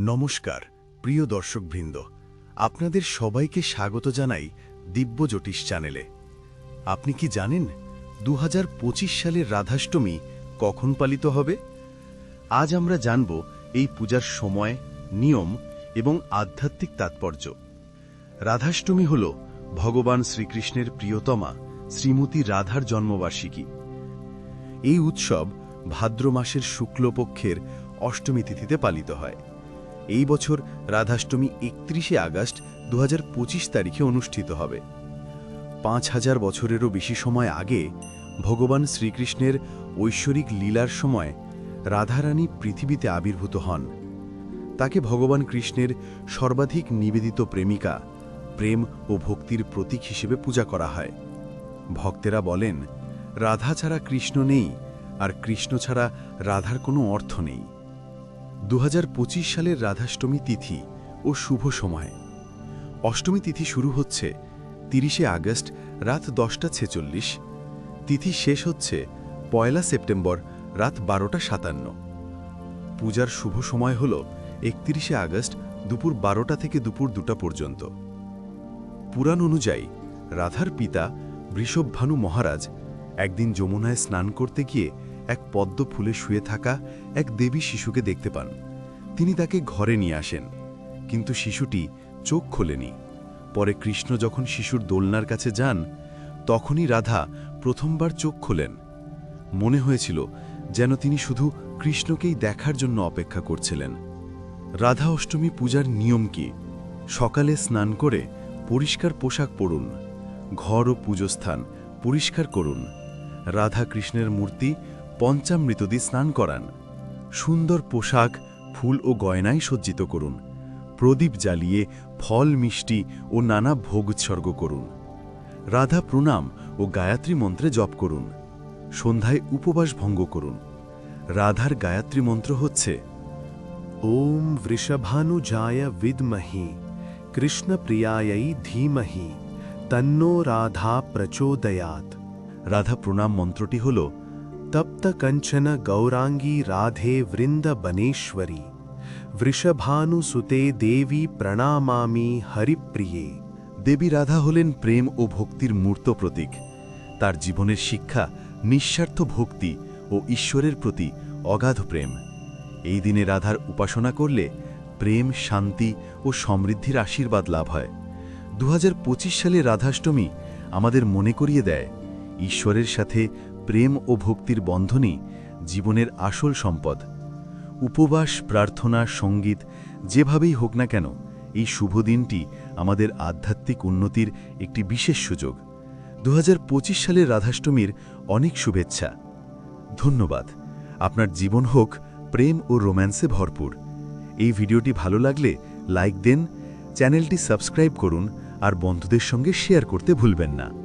নমস্কার, প্রিয় দর্শকবৃন্দ। আপনাদের সবাইকে স্বাগত জানাই দিব্য জ্যোতিষ চ্যানেলে। আপনি কি জানেন দু হাজার পঁচিশ সালের রাধাষ্টমী কখন পালিত হবে? আজ আমরা জানব এই পূজার সময়, নিয়ম এবং আধ্যাত্মিক তাৎপর্য। রাধাষ্টমী হল ভগবান শ্রীকৃষ্ণের প্রিয়তমা শ্রীমতী রাধার জন্মবার্ষিকী। এই উৎসব ভাদ্র মাসের শুক্লপক্ষের অষ্টমী তিথিতে পালিত হয়। এই বছর রাধাষ্টমী একত্রিশে আগস্ট দু হাজার পঁচিশ তারিখে অনুষ্ঠিত হবে। পাঁচ হাজার বছরেরও বেশি সময় আগে ভগবান শ্রীকৃষ্ণের ঐশ্বরিক লীলার সময় রাধারানী পৃথিবীতে আবির্ভূত হন। তাকে ভগবান কৃষ্ণের সর্বাধিক নিবেদিত প্রেমিকা, প্রেম ও ভক্তির প্রতীক হিসেবে পূজা করা হয়। ভক্তেরা বলেন, রাধা ছাড়া কৃষ্ণ নেই, আর কৃষ্ণ ছাড়া রাধার কোনো অর্থ নেই। দু হাজার পঁচিশ সালের রাধাষ্টমী তিথি ও শুভ সময়। অষ্টমী তিথি শুরু হচ্ছে তিরিশে আগস্ট রাত দশটা ছেচল্লিশ। তিথি শেষ হচ্ছে পয়লা সেপ্টেম্বর রাত বারোটা সাতান্ন। পূজার শুভ সময় হল একত্রিশে আগস্ট দুপুর বারোটা থেকে দুপুর দুটা পর্যন্ত। পুরাণ অনুযায়ী রাধার পিতা বৃষভভানু মহারাজ একদিন যমুনায় স্নান করতে গিয়ে এক পদ্ম ফুলে শুয়ে থাকা এক দেবী শিশুকে দেখতে পান। তিনি তাকে ঘরে নিয়ে আসেন, কিন্তু শিশুটি চোখ খোলেনি। পরে কৃষ্ণ যখন শিশুর দোলনার কাছে যান, তখনই রাধা প্রথমবার চোখ খোলেন। মনে হয়েছিল যেন তিনি শুধু কৃষ্ণকেই দেখার জন্য অপেক্ষা করছিলেন। রাধা অষ্টমী পূজার নিয়ম কি? সকালে স্নান করে পরিষ্কার পোশাক পরুন, ঘর ও পুজোস্থান পরিষ্কার করুন। রাধা কৃষ্ণের মূর্তি পঞ্চামৃত দিয়ে স্নান করান। সুন্দর পোশাক, ফুল ও গয়নায় সজ্জিত করুন। প্রদীপ জ্বালিয়ে ফল, মিষ্টি ও নানা ভোগ উৎসর্গ করুন। রাধা প্রণাম ও গায়ত্রী মন্ত্রে জপ করুন। সন্ধ্যায় উপবাস ভঙ্গ করুন। রাধার গায়ত্রী মন্ত্র হচ্ছে, ওম বৃষভানুজায় বিদ্মহি কৃষ্ণপ্রিয়াयै ধীমহি, তন্নো রাধা প্রচোদয়াত রাধা প্রণাম মন্ত্রটি হল তপ্ত কঞ্চন গৌরাঙ্গী রাধে বৃন্দ বনেশ্বরী বৃষভানুসুতে দেবী প্রণামামি হরিপ্রিয়ে দেবী রাধা হলেন প্রেম ও ভক্তির মূর্ত প্রতীক। তার জীবনের শিক্ষা নিঃস্বার্থ ভক্তি ও ঈশ্বরের প্রতি অগাধ প্রেম। এই দিনে রাধার উপাসনা করলে প্রেম, শান্তি ও সমৃদ্ধির আশীর্বাদ লাভ হয়। দু হাজার পঁচিশ সালে রাধাষ্টমী আমাদের মনে করিয়ে দেয়, ঈশ্বরের সাথে প্রেম ও ভক্তির বন্ধনই জীবনের আসল সম্পদ। উপবাস, প্রার্থনা, সংগীত, যেভাবেই হোক না কেন, এই শুভ দিনটি আমাদের আধ্যাত্মিক উন্নতির একটি বিশেষ সুযোগ। দু সালের রাধাষ্টমীর অনেক শুভেচ্ছা। ধন্যবাদ। আপনার জীবন হোক প্রেম ও রোম্যান্সে ভরপুর। এই ভিডিওটি ভালো লাগলে লাইক দেন, চ্যানেলটি সাবস্ক্রাইব করুন আর বন্ধুদের সঙ্গে শেয়ার করতে ভুলবেন না।